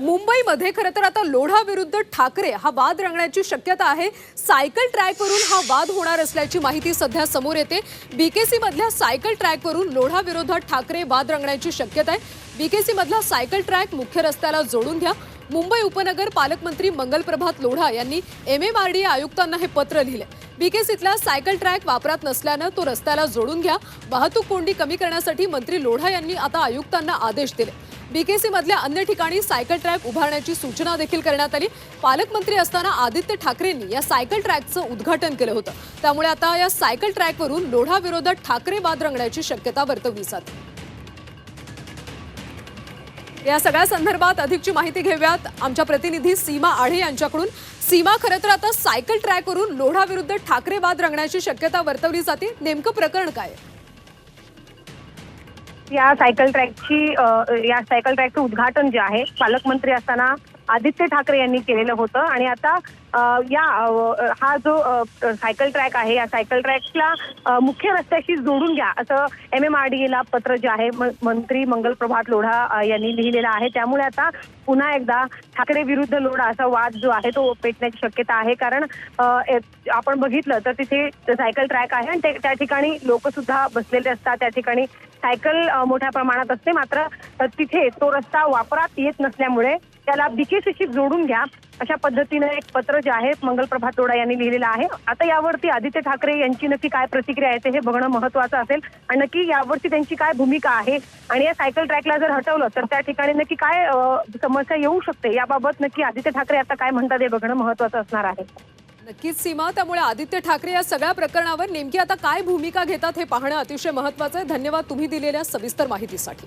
मुंबईमध्ये खरं तर आता लोढा विरुद्ध ठाकरे हा वाद रंगण्याची शक्यता आहे. सायकल ट्रॅकवरून हा वाद होणार असल्याची माहिती सध्या समोर येते. बीकेसी मधल्या सायकल ट्रॅकवरून लोढा विरोधात ठाकरे वाद रंगण्याची शक्यता आहे. बीकेसी मधला सायकल ट्रॅक मुख्य रस्त्याला जोडून घ्या. मुंबई उपनगर पालकमंत्री मंगलप्रभात लोढा यांनी एम एम आर डी आयुक्तांना हे पत्र लिहिले बीकेसीतला सायकल ट्रॅक वापरात नसल्यानं तो रस्त्याला जोडून घ्या. वाहतूक कोंडी कमी करण्यासाठी मंत्री लोढा यांनी आता आयुक्तांना आदेश दिले. बीकेसी मधल्या अन्य ठिकाणी सायकल ट्रॅक उभारण्याची सूचना देखील करण्यात आली. पालकमंत्री असताना आदित्य ठाकरेंनी या सायकल ट्रॅकचं उद्घाटन केलं होतं. त्यामुळे आता या सायकल ट्रॅकवरून लोढाविरोधात ठाकरे वाद रंगण्याची शक्यता वर्तवली जाते. या सगळ्या संदर्भात अधिकची माहिती घेऊयात. आमच्या प्रतिनिधी सीमा आढे यांच्याकडून. सीमा खरं तर आता सायकल ट्रॅकवरून लोढाविरुद्ध ठाकरे वाद रंगण्याची शक्यता वर्तवली जाते. नेमकं प्रकरण काय आहे? या सायकल ट्रॅकची या सायकल ट्रॅकचं उद्घाटन जे आहे पालकमंत्री असताना आदित्य ठाकरे यांनी केलेलं होतं. आणि आता या हा जो सायकल ट्रॅक आहे या सायकल ट्रॅकला मुख्य रस्त्याशी जोडून घ्या. असं एम एम आर डी एला पत्र जे आहे म- मंत्री मंगलप्रभात लोढा यांनी लिहिलेलं आहे. त्यामुळे आता पुन्हा एकदा ठाकरे विरुद्ध लोढा असा वाद जो आहे तो पेटण्याची शक्यता आहे. कारण आपण बघितलं तर तिथे सायकल ट्रॅक आहे आणि ते- त्या ठिकाणी लोक सुद्धा बसलेले असतात. त्या ठिकाणी सायकल मोठ्या प्रमाणात असते. मात्र तिथे तो रस्ता वापरात येत नसल्यामुळे त्याला बीकेसीशी जोडून घ्या. अशा पद्धतीनं एक पत्र जे आहे मंगलप्रभात तोडा यांनी लिहिलेलं आहे. आता यावरती आदित्य ठाकरे यांची नक्की काय प्रतिक्रिया आहे ते हे बघणं महत्वाचं असेल. आणि नक्की यावरती त्यांची काय भूमिका आहे? आणि या सायकल ट्रॅकला जर हटवलं तर त्या ठिकाणी नक्की काय समस्या येऊ शकते? याबाबत नक्की आदित्य ठाकरे आता काय म्हणतात हे बघणं महत्वाचं असणार आहे. नक्कीच सीमा त्यामुळे आदित्य ठाकरे या सगळ्या प्रकरणावर नेमकी आता काय भूमिका घेतात हे पाहणं अतिशय महत्वाचं आहे. धन्यवाद तुम्ही दिलेल्या सविस्तर माहितीसाठी.